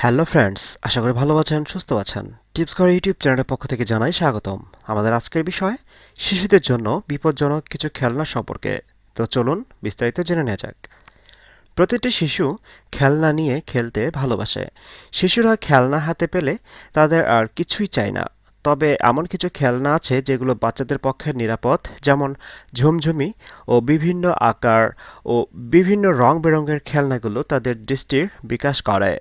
Hello friends আশা করি ভালো আছেন, সুস্থ আছেন। টিপস করে ইউটিউব চ্যানেলের পক্ষ থেকে জানাই স্বাগতম। আমাদের আজকের বিষয়, শিশুদের জন্য বিপজ্জনক কিছু খেলনা সম্পর্কে। তো চলুন বিস্তারিত জেনে নেওয়া যাক। প্রতিটি শিশু খেলনা নিয়ে খেলতে ভালোবাসে। শিশুরা খেলনা হাতে পেলে তাদের আর কিছুই চায় না। তবে এমন কিছু খেলনা আছে যেগুলো বাচ্চাদের পক্ষে নিরাপদ, যেমন ঝুমঝুমি ও বিভিন্ন আকার ও বিভিন্ন রং বেরঙের খেলনাগুলো তাদের দৃষ্টির বিকাশ করে।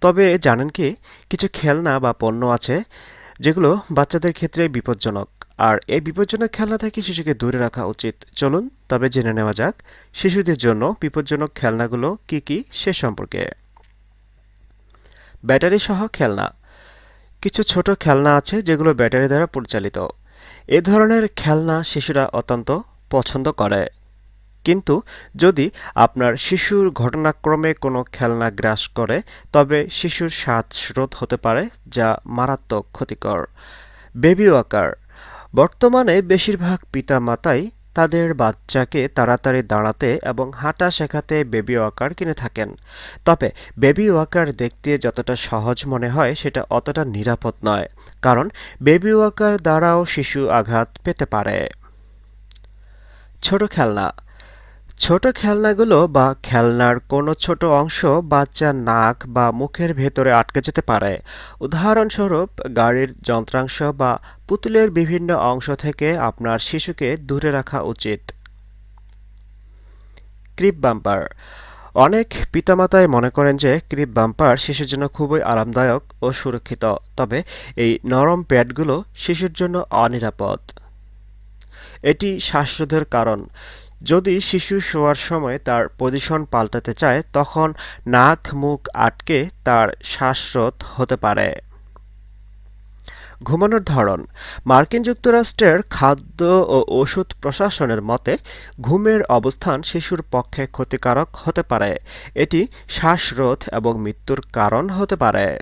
তবে জানেন কি, কিছু খেলনা বা পণ্য আছে যেগুলো বাচ্চাদের ক্ষেত্রে বিপজ্জনক। আর এই বিপজ্জনক খেলনা থেকে শিশুকে দূরে রাখা উচিত। চলুন তবে জেনে নেওয়া যাক, শিশুদের জন্য বিপজ্জনক খেলনাগুলো কি কি সে সম্পর্কে। ব্যাটারি সহ খেলনা। কিছু ছোট খেলনা আছে যেগুলো ব্যাটারি দ্বারা পরিচালিত। এ ধরনের খেলনা শিশুরা অত্যন্ত পছন্দ করে। কিন্তু যদি আপনার শিশুর ঘটনাক্রমে কোনো খেলনা গ্রাস করে, তবে শিশুর শ্বাসরোধ হতে পারে, যা মারাত্মক ক্ষতিকর। বেবি ওয়াকার, বর্তমানে বেশিরভাগ পিতা মাতাই তাদের বাচ্চাকে তাড়াতাড়ি দাঁড়াতে এবং হাঁটা শেখাতে বেবি ওয়াকার কিনে থাকেন। তবে বেবি ওয়াকার দেখতে যতটা সহজ মনে হয়, সেটা অতটা নিরাপদ নয়, কারণ বেবি ওয়াকার দ্বারাও শিশু আঘাত পেতে পারে। ছোট খেলনা ছোট খেলনাগুলো বা খেলনার কোনো ছোট অংশ বাচ্চার নাক বা মুখের ভেতরে আটকে যেতে পারে। উদাহরণস্বরূপ, গাড়ির যন্ত্রাংশ বা পুতুলের বিভিন্ন অংশ থেকে আপনার শিশুকে দূরে রাখা উচিত। Crib bumper. অনেক পিতামাতাই মনে করেন যে ক্রিপ বাম্পার শিশুর জন্য খুবই আরামদায়ক ও সুরক্ষিত, তবে এই নরম প্যাডগুলো শিশুর জন্য অনিরাপদ। এটি শ্বাসরোধের কারণ। যদি শিশু শোয়ার সময় তার পজিশন পাল্টাতে চায়, তখন নাক মুখ আটকে তার শ্বাসরোধ হতে পারে। ঘুমানোর ধরন। মার্কিন যুক্তরাষ্ট্রের খাদ্য ও ওষুধ প্রশাসনের মতে, ঘুমের অবস্থান শিশুর পক্ষে ক্ষতিকারক হতে পারে। এটি শ্বাসরোধ এবং মৃত্যুর কারণ হতে পারে।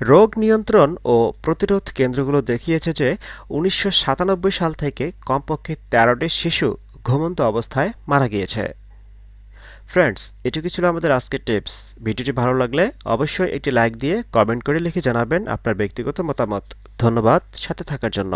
রোগ নিয়ন্ত্রণ ও প্রতিরোধ কেন্দ্রগুলো দেখিয়েছে যে, উনিশশো সাতানব্বই সাল থেকে কমপক্ষে তেরোটি শিশু ঘুমন্ত অবস্থায় মারা গিয়েছে। ফ্রেন্ডস এটুকু ছিল আমাদের আজকের টিপস ভিডিওটি ভালো লাগলে অবশ্যই একটি লাইক দিয়ে কমেন্ট করে লিখে জানাবেন আপনার ব্যক্তিগত মতামত। ধন্যবাদ, সাথে থাকার জন্য।